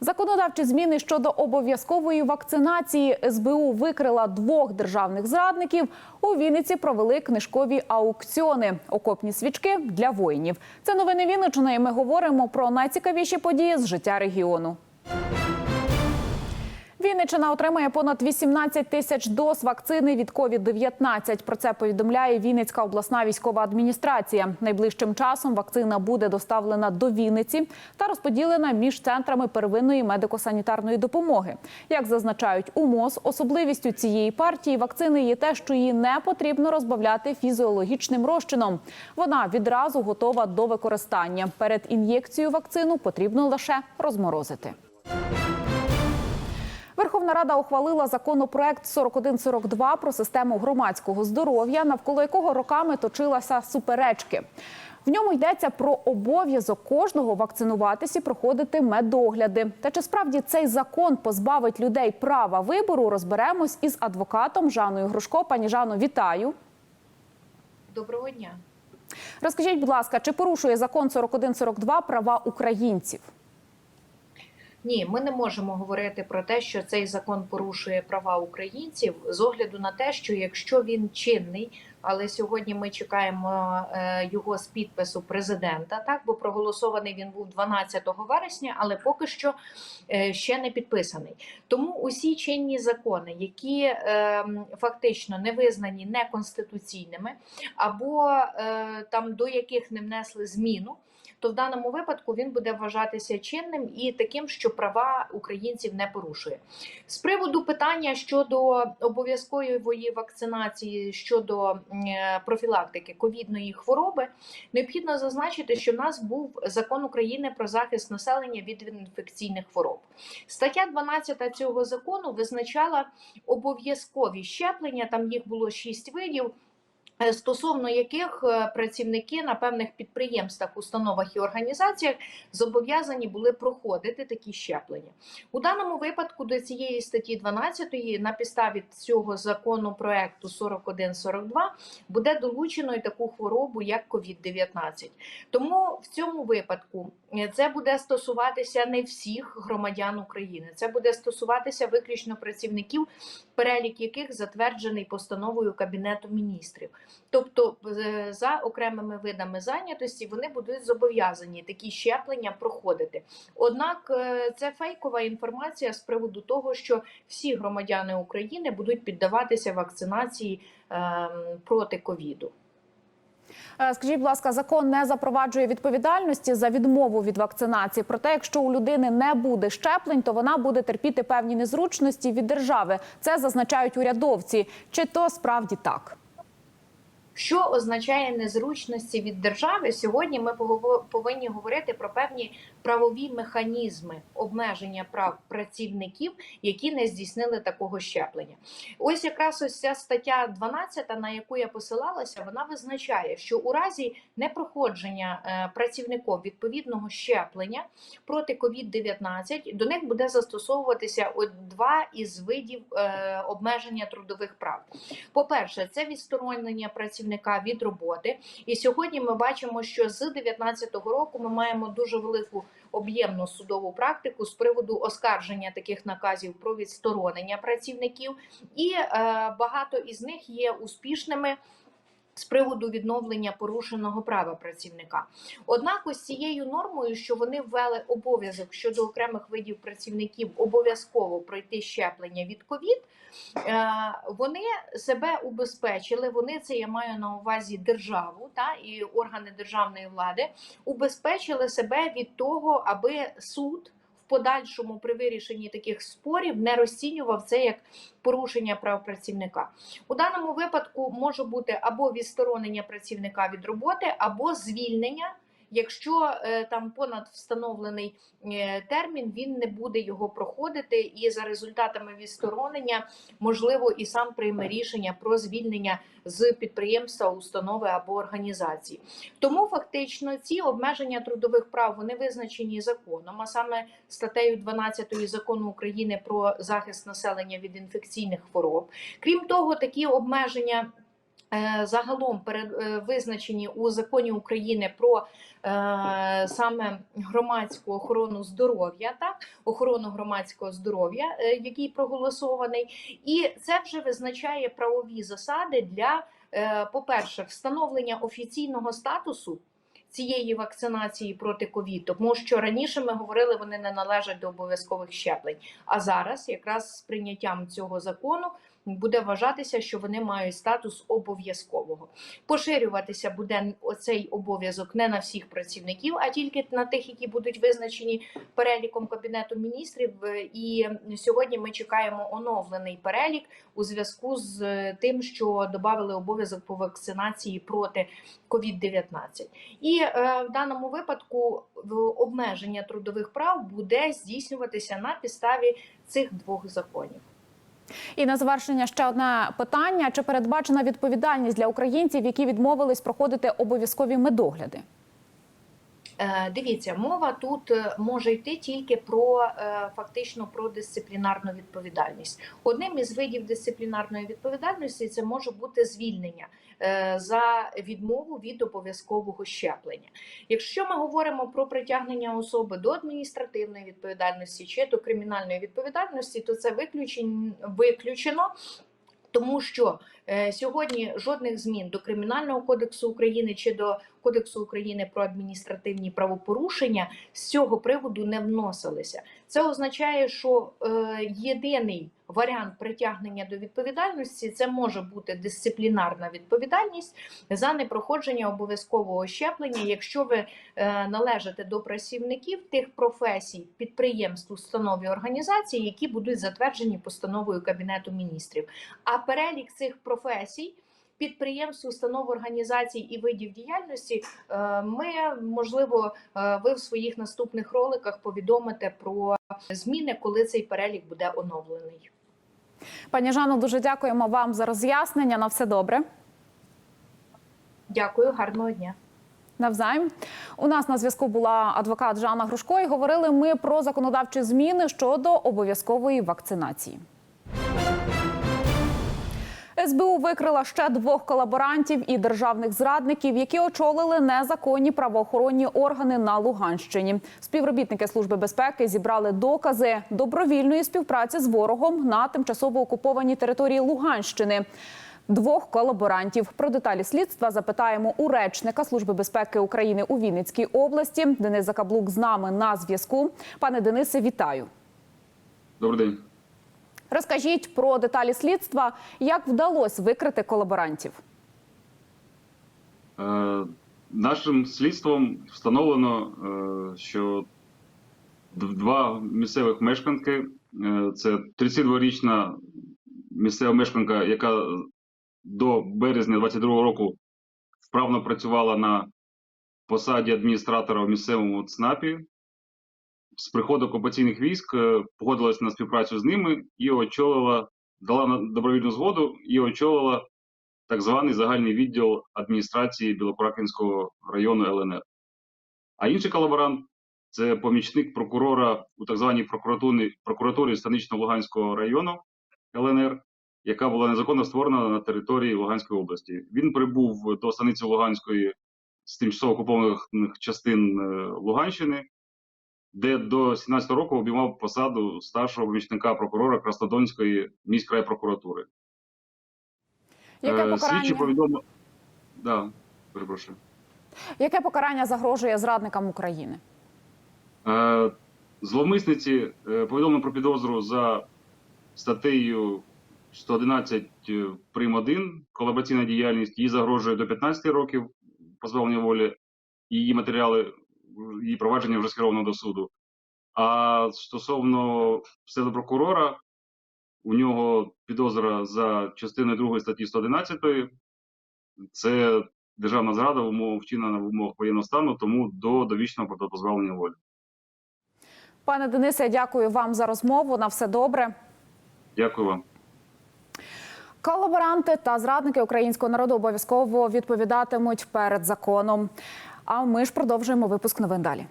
Законодавчі зміни щодо обов'язкової вакцинації СБУ викрила двох державних зрадників. У Вінниці провели книжкові аукціони. Окопні свічки для воїнів. Це новини Вінничини. і Ми говоримо про найцікавіші події з життя регіону. Вінниччина отримає понад 18 тисяч доз вакцини від COVID-19. Про це повідомляє Вінницька обласна військова адміністрація. Найближчим часом вакцина буде доставлена до Вінниці та розподілена між центрами первинної медико-санітарної допомоги. Як зазначають у МОЗ, особливістю цієї партії вакцини є те, що її не потрібно розбавляти фізіологічним розчином. Вона відразу готова до використання. Перед ін'єкцією вакцину потрібно лише розморозити. Верховна Рада ухвалила законопроект 4142 про систему громадського здоров'я, навколо якого роками точилася суперечки. В ньому йдеться про обов'язок кожного вакцинуватись і проходити медогляди. Та чи справді цей закон позбавить людей права вибору? Розберемось із адвокатом Жаною Грушко. Пані Жано, вітаю. Доброго дня. Розкажіть, будь ласка, чи порушує закон 4142 права українців? Ні, ми не можемо говорити про те, що цей закон порушує права українців з огляду на те, що якщо він чинний, але сьогодні ми чекаємо е, його з підпису президента, так бо проголосований він був 12 вересня, але поки що е, ще не підписаний. Тому усі чинні закони, які е, фактично не визнані неконституційними, або там до яких не внесли зміну. То в даному випадку він буде вважатися чинним і таким, що права українців не порушує. З приводу питання щодо обов'язкової вакцинації щодо профілактики ковідної хвороби, необхідно зазначити, що в нас був закон України про захист населення від інфекційних хвороб. Стаття 12 цього закону визначала обов'язкові щеплення. Там їх було шість видів. Е, Стосовно яких е, працівники на певних підприємствах, установах і організаціях зобов'язані були проходити такі щеплення у даному випадку. До цієї статті 12 на підставі цього закону проекту 4142 буде долучено і таку хворобу, як COVID-19. Тому в цьому випадку е, це буде стосуватися не всіх громадян України. Це буде стосуватися виключно працівників, перелік яких затверджений постановою Кабінету міністрів. Тобто, за окремими видами зайнятості вони будуть зобов'язані такі щеплення проходити. Однак е, це фейкова інформація з приводу того, що всі громадяни України будуть піддаватися вакцинації ем, проти ковіду. Е, Скажіть, будь ласка, закон не запроваджує відповідальності за відмову від вакцинації. Проте, якщо у людини не буде щеплень, то вона буде терпіти певні незручності від держави. Це зазначають урядовці. Чи то справді так? Що означає незручності від держави? Сьогодні ми повинні говорити про певні правові механізми обмеження прав працівників, які не здійснили такого щеплення. Ось якраз ось ця стаття 12, на яку я посилалася, вона визначає, що у разі непроходження е, працівником відповідного щеплення проти COVID-19 до них буде застосовуватися два із видів е, обмеження трудових прав. По-перше, це відсторонення працівника від роботи. І сьогодні ми бачимо, що з 2019 року ми маємо дуже велику об'ємну судову практику з приводу оскарження таких наказів про відсторонення працівників, і е, багато із них є успішними. З приводу відновлення порушеного права працівника, однак, ось цією нормою, що вони ввели обов'язок щодо окремих видів працівників обов'язково пройти щеплення від ковід, е, вони себе убезпечили. Вони це я маю на увазі державу та і органи державної влади убезпечили себе від того, аби суд. Подальшому при вирішенні таких спорів не розцінював це як порушення прав працівника. У даному випадку може бути або відсторонення працівника від роботи, або звільнення Якщо е, там понад встановлений е, термін, він не буде його проходити, і за результатами відсторонення можливо і сам прийме рішення про звільнення з підприємства, установи або організації. Тому фактично ці обмеження трудових прав вони визначені законом, а саме статтею 12 закону України про захист населення від інфекційних хвороб. Крім того, такі обмеження. Е, Загалом е, визначені у законі України про е, саме громадську охорону здоров'я, так? Охорону громадського здоров'я, який проголосований, і це вже визначає правові засади для, по-перше, встановлення офіційного статусу цієї вакцинації проти ковід, тому що раніше ми говорили, вони не належать до обов'язкових щеплень. А зараз, якраз з прийняттям цього закону, буде вважатися, що вони мають статус обов'язкового. Поширюватися буде оцей обов'язок не на всіх працівників, а тільки на тих, які будуть визначені переліком кабінету міністрів. І сьогодні ми чекаємо оновлений перелік у зв'язку з тим, що додали обов'язок по вакцинації проти COVID-19. І е, в даному випадку обмеження трудових прав буде здійснюватися на підставі цих двох законів. І на завершення ще одне питання: чи передбачена відповідальність для українців, які відмовились проходити обов'язкові медогляди? Е, Дивіться, мова тут е, може йти тільки про е, фактично про дисциплінарну відповідальність. Одним із видів дисциплінарної відповідальності це може бути звільнення за відмову від обов'язкового щеплення. Якщо ми говоримо про притягнення особи до адміністративної відповідальності чи до кримінальної відповідальності, то це виключено. Тому що сьогодні жодних змін до кримінального кодексу України чи до кодексу України про адміністративні правопорушення з цього приводу не вносилися. Це означає, що е, єдиний варіант притягнення до відповідальності це може бути дисциплінарна відповідальність за непроходження обов'язкового щеплення, якщо ви е, належите до працівників тих професій, підприємств, установ і організацій, які будуть затверджені постановою Кабінету міністрів. А перелік цих професій. Підприємств, установ, організацій і видів діяльності е, ми можливо е, ви в своїх наступних роликах повідомите про зміни, коли цей перелік буде оновлений. Пані Жано, дуже дякуємо вам за роз'яснення. На все добре. Дякую, гарного дня. Навзаєм у нас на зв'язку була адвокат Жанна Грушко. І говорили ми про законодавчі зміни щодо обов'язкової вакцинації. СБУ викрила ще двох колаборантів і державних зрадників, які очолили незаконні правоохоронні органи на Луганщині. Співробітники служби безпеки зібрали докази добровільної співпраці з ворогом на тимчасово окупованій території Луганщини. Двох колаборантів про деталі слідства запитаємо у речника служби безпеки України у Вінницькій області. Денис Закаблук з нами на зв'язку. Пане Денисе, вітаю. Добрий день. Розкажіть про деталі слідства, як вдалося викрити колаборантів. Е, нашим слідством встановлено, е, що два місцевих мешканки е, це 32-річна місцева мешканка, яка до березня 22-го року вправно працювала на посаді адміністратора в місцевому ЦНАПі. З приходу окупаційних військ е, погодилась на співпрацю з ними і очолила, дала добровільну згоду і очолила так званий загальний відділ адміністрації Білокуракинського району ЛНР. А інший колаборант це помічник прокурора у так званій прокуратурі, прокуратурі Станично-Луганського району ЛНР, яка була незаконно створена на території Луганської області. Він прибув до станиці Луганської з тимчасово окупованих частин е, Луганщини, де до 17 року обіймав посаду старшого помічника прокурора Краснодонської міської прокуратури. Яке Е, Слідчі покарання, повідомили. Да, перепрошую. яке покарання загрожує зрадникам України? Е, Зловмисниці е, повідомлено про підозру за статтею 111 е, прим. 1 колабораційна діяльність. Їй загрожує до 15 років позбавлення волі. Її матеріали, її провадження вже скеровано до суду. А стосовно прокурора, у нього підозра за частиною 2 статті 111, це державна зрада вчинена в умовах воєнного стану, тому до довічного позбавлення волі. Пане Денисе, дякую вам за розмову. На все добре. Дякую вам. Колаборанти та зрадники українського народу обов'язково відповідатимуть перед законом. А ми ж продовжуємо випуск новин далі.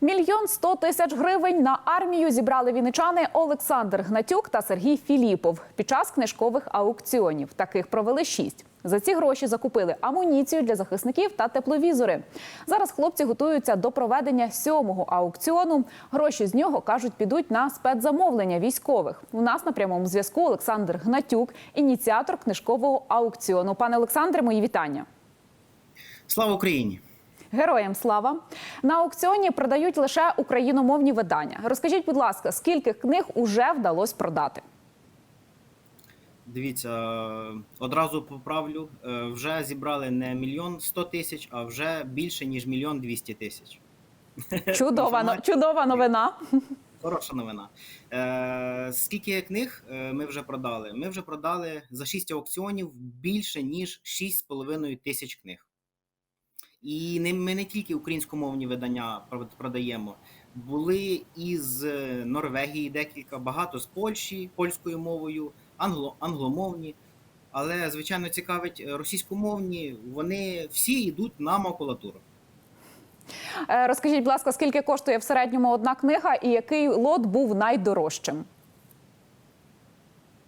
Мільйон сто тисяч гривень на армію зібрали вінничани Олександр Гнатюк та Сергій Філіпов під час книжкових аукціонів. Таких провели шість. За ці гроші закупили амуніцію для захисників та тепловізори. Зараз хлопці готуються до проведення сьомого аукціону. Гроші з нього кажуть підуть на спецзамовлення військових. У нас на прямому зв'язку Олександр Гнатюк, ініціатор книжкового аукціону. Пане Олександре, мої вітання. Слава Україні! Героям слава на аукціоні продають лише україномовні видання. Розкажіть, будь ласка, скільки книг уже вдалося продати? Дивіться, одразу поправлю. е, Вже зібрали не мільйон сто тисяч, а вже більше ніж мільйон двісті тисяч. Чудова чудова новина. Хороша новина. Е, скільки книг е, ми вже продали? Ми вже продали за 6 аукціонів більше ніж 6,5 тисяч книг. І не, ми не тільки українськомовні видання продаємо. Були із е, Норвегії декілька, багато з Польщі польською мовою, англо, англомовні. Але, звичайно, цікавить е, російськомовні, вони всі йдуть на макулатуру. Е, Розкажіть, будь ласка, скільки коштує в середньому одна книга і який лот був найдорожчим?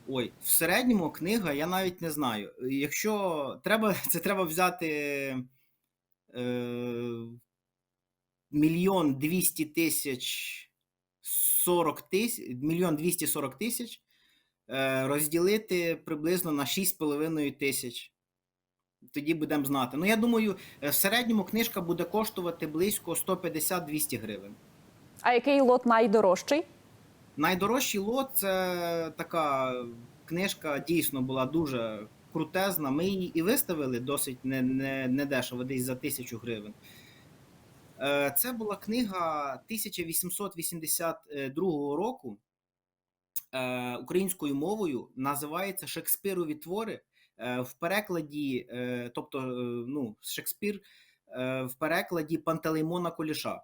Ой, в середньому книга, я навіть не знаю. Якщо треба, це треба взяти мільйон двісті тисяч сорок тисяч, мільйон двісті сорок тисяч, розділити приблизно на 6,5 тисяч. Тоді будемо знати. Ну, я думаю, е, в середньому книжка буде коштувати близько 150-200 гривень. А який лот найдорожчий? Найдорожчий лот це така книжка, дійсно була дуже крутезна. Ми її і виставили досить не, не, не дешево, десь за тисячу гривень. Е, Це була книга 1882 року е, українською мовою. Називається Шекспирові твори. Е, В перекладі, тобто, ну, Шекспір в перекладі Пантелеймона Куліша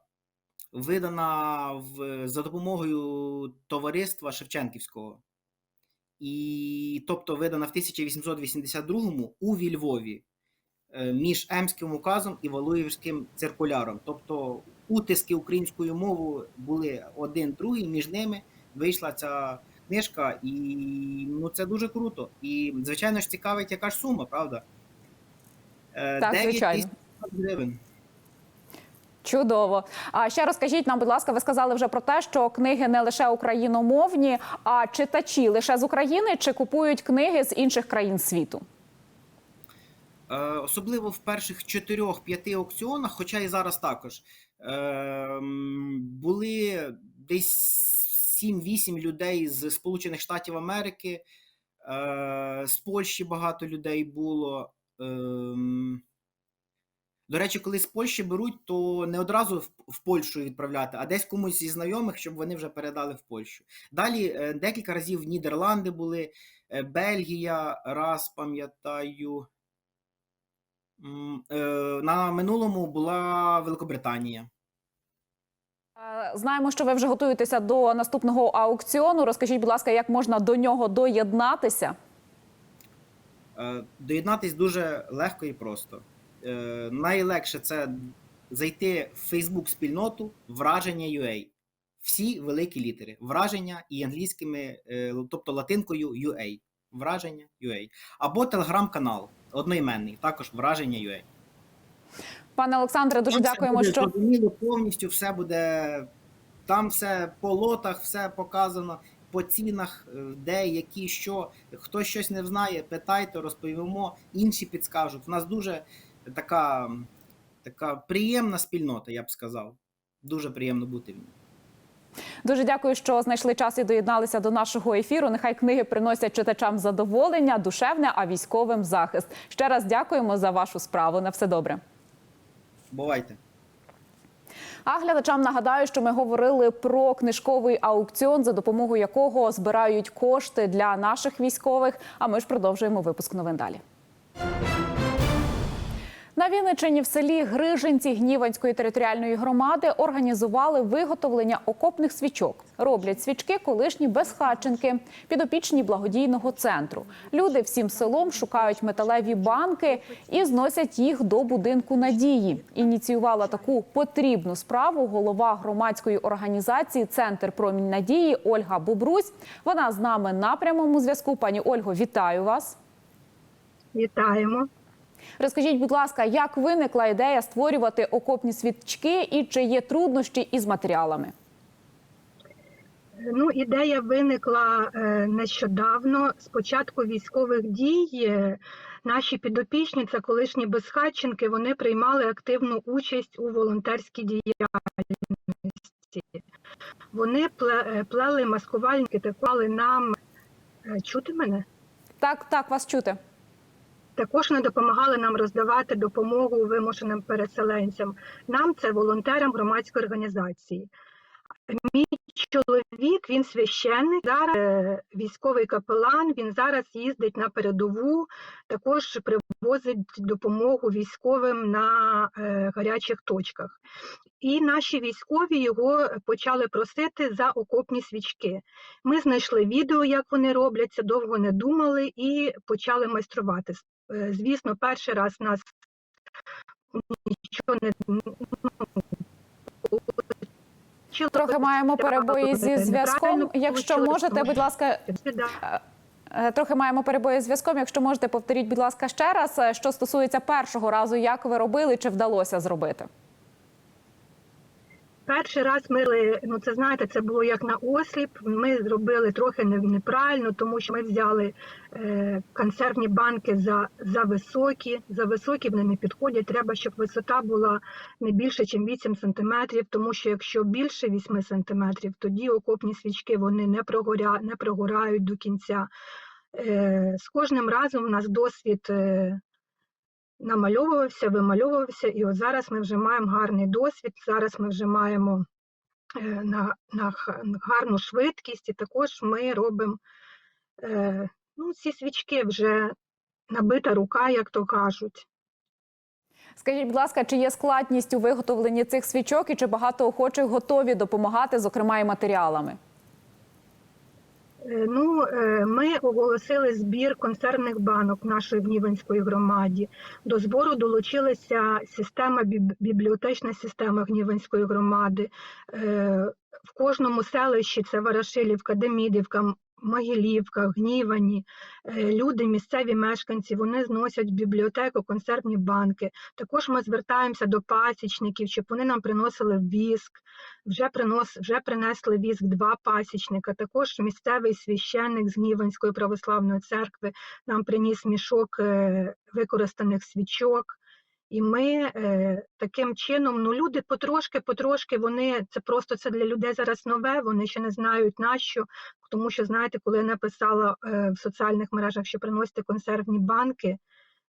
видана в, за допомогою товариства Шевченківського. І, тобто видана в 1882-му у Вільвові е, між Емським указом і Валуївським циркуляром. Тобто утиски українською мовою були один другий, між ними вийшла ця книжка, і ну, це дуже круто. І, звичайно ж, цікавить, яка ж сума, правда? Е, Так, 9 звичайно. тисяч гривень. Чудово. А ще розкажіть нам, будь ласка, ви сказали вже про те, що книги не лише україномовні, а читачі лише з України чи купують книги з інших країн світу? Е, Особливо в перших 4-5 аукціонах, хоча і зараз також, е, були десь 7-8 людей з Сполучених Штатів Америки, е, з Польщі багато людей було. До речі, коли з Польщі беруть, то не одразу в, Польщу відправляти, а десь комусь зі знайомих, щоб вони вже передали в Польщу. Далі е, декілька разів Нідерланди були, е, Бельгія, раз пам'ятаю. Е, На минулому була Великобританія. Знаємо, що ви вже готуєтеся до наступного аукціону. Розкажіть, будь ласка, як можна до нього доєднатися? Доєднатись дуже легко і просто. Е, Найлегше це зайти в Facebook спільноту враження UA. Всі великі літери. Враження і англійськими, е, тобто латинкою UA. Враження UA. Або телеграм-канал одноіменний, також враження UA. Пане Олександре, дуже Там дякуємо, буде що зрозуміло повністю все буде. Там все по лотах, все показано, по цінах, е, де, які, що. Хто щось не знає, питайте, розповімо, інші підскажуть. У нас дуже така, така приємна спільнота, я б сказав. Дуже приємно бути в ній. дуже дякую, що знайшли час і доєдналися до нашого ефіру. Нехай книги приносять читачам задоволення, душевне, а військовим захист. Ще раз дякуємо за вашу справу. На все добре. Бувайте. А глядачам нагадаю, що ми говорили про книжковий аукціон, за допомогою якого збирають кошти для наших військових. А ми ж продовжуємо випуск новин далі. На Вінниччині в селі Грижинці Гніванської територіальної громади організували виготовлення окопних свічок. Роблять свічки колишні безхатченки, підопічні благодійного центру. Люди всім селом шукають металеві банки і зносять їх до будинку надії. Ініціювала таку потрібну справу голова громадської організації Центр промінь надії Ольга Бобрусь. Вона з нами на прямому зв'язку. Пані Ольго, вітаю вас. Вітаємо. Розкажіть, будь ласка, як виникла ідея створювати окопні свічки і чи є труднощі із матеріалами? Ну, ідея виникла е, нещодавно. З початку військових дій е, наші підопічні, це колишні безхатченки, вони приймали активну участь у волонтерській діяльності. Вони е, плели маскувальники, такували нам. Чути мене? Так, так, вас чути. Також вони допомагали нам роздавати допомогу вимушеним переселенцям. Нам це волонтерам громадської організації. Мій чоловік, він священник, зараз е, військовий капелан. Він зараз їздить на передову, також привозить допомогу військовим на е, гарячих точках. І наші військові його почали просити за окопні свічки. Ми знайшли відео, як вони робляться, довго не думали і почали майструвати. Е, Звісно, перший раз нас нічого не. Трохи маємо перебої зі зв'язком. Якщо можете, будь ласка, трохи маємо перебої з зв'язком. Якщо можете, повторіть, будь ласка, ще раз, е, що стосується першого разу, як ви робили, чи вдалося зробити? Перший раз ми робили, ну це знаєте, це було як на осліп. Ми зробили трохи неправильно, тому що ми взяли е, консервні банки за, за високі. За високі вони не підходять. Треба, щоб висота була не більше, ніж 8 сантиметрів, тому що якщо більше 8 сантиметрів, тоді окопні свічки вони не прогоря, не прогорають до кінця. Е, з кожним разом у нас досвід. Е, намальовувався, вимальовувався, і от зараз ми вже маємо гарний досвід. Зараз ми вже маємо е, на, на гарну швидкість, і також ми робимо е, ну, ці свічки вже набита рука, як то кажуть. Скажіть, будь ласка, чи є складність у виготовленні цих свічок і чи багато охочих готові допомагати, зокрема і матеріалами? Е, Ну, е, ми оголосили збір консервних банок нашої Гнівенської громаді. До збору долучилася система бібліотечна система Гнівенської громади. Е, В кожному селищі це Ворошилівка, Демідівка, Могилівка, Гнівані. Е, Люди, місцеві мешканці, вони зносять бібліотеку консервні банки. Також ми звертаємося до пасічників, щоб вони нам приносили віск. Вже принос, вже принесли віск два пасічника. Також місцевий священник з Гніванської православної церкви нам приніс мішок е, використаних свічок. І ми е, таким чином, ну люди потрошки, потрошки, вони це просто це для людей зараз нове. Вони ще не знають на що. Тому що знаєте, коли я написала е, в соціальних мережах, що приносите консервні банки,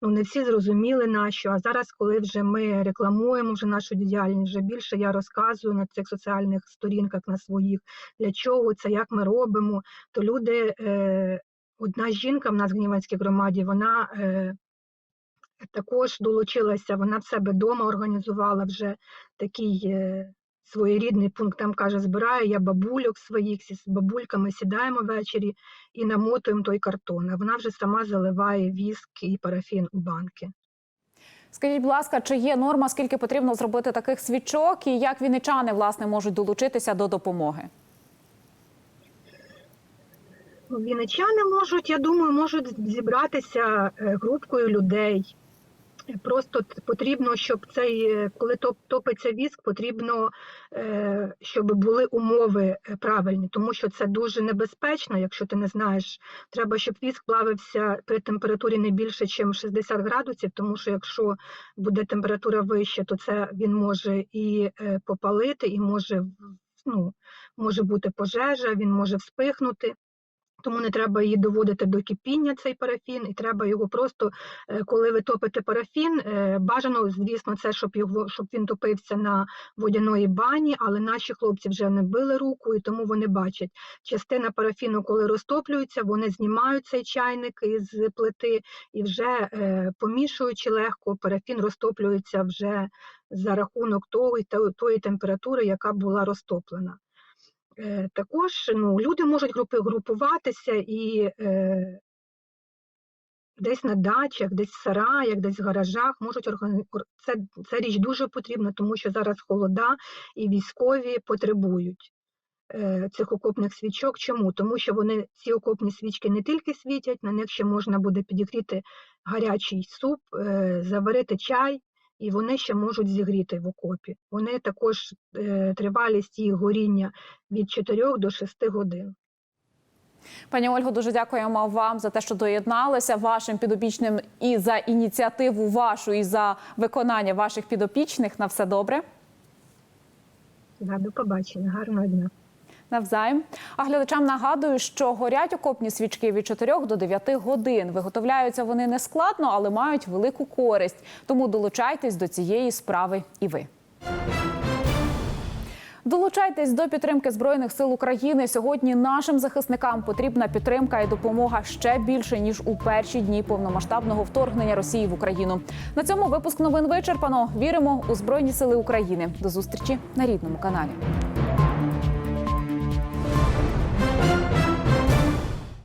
ну не всі зрозуміли на що. А зараз, коли вже ми рекламуємо вже нашу діяльність, вже більше я розказую на цих соціальних сторінках на своїх для чого це, як ми робимо, то люди. Е, Одна жінка в нас в Гніванській громаді, вона е, також долучилася, вона в себе вдома організувала вже такий е, своєрідний пункт. Там каже, збираю я бабульок своїх, з бабульками сідаємо ввечері і намотуємо той картон. А вона вже сама заливає віск і парафін у банки. Скажіть, будь ласка, чи є норма, скільки потрібно зробити таких свічок, і як вінничани власне можуть долучитися до допомоги? Вінничани можуть, я думаю, можуть зібратися е, групкою людей. Просто потрібно, щоб цей, е, коли топ- топиться віск, потрібно, е, щоб були умови е, правильні, тому що це дуже небезпечно, якщо ти не знаєш. Треба, щоб віск плавився при температурі не більше, ніж 60 градусів, тому що якщо буде температура вища, то це він може і попалити, і може, ну, може бути пожежа, він може вспихнути. Тому не треба її доводити до кипіння, цей парафін, і треба його просто, е, коли ви топите парафін, е, бажано, звісно, це щоб його щоб він топився на водяної бані, але наші хлопці вже не били руку, і тому вони бачать. Частина парафіну, коли розтоплюється, вони знімають цей чайник із плити і вже е, помішуючи легко, парафін розтоплюється вже за рахунок того, тої температури, яка була розтоплена. Е, Також ну, люди можуть групи групуватися і е, десь на дачах, десь в сараях, десь в гаражах можуть органі... ор- це, це річ дуже потрібна, тому що зараз холода і військові потребують е, цих окопних свічок. Чому? Тому що вони ці окопні свічки не тільки світять, на них ще можна буде підігріти гарячий суп, е, заварити чай. І вони ще можуть зігріти в окопі. Вони також е, тривалість їх горіння від 4 до 6 годин. Пані Ольго, дуже дякуємо вам за те, що доєдналися вашим підопічним і за ініціативу вашу, і за виконання ваших підопічних. На все добре. Да, до побачення, гарного дня. Навзаєм. А глядачам нагадую, що горять окопні свічки від 4 до 9 годин. Виготовляються вони не складно, але мають велику користь. Тому долучайтесь до цієї справи і ви. Долучайтесь до підтримки збройних сил України. Сьогодні нашим захисникам потрібна підтримка і допомога ще більше ніж у перші дні повномасштабного вторгнення Росії в Україну. На цьому випуск новин вичерпано. Віримо у збройні сили України. До зустрічі на рідному каналі.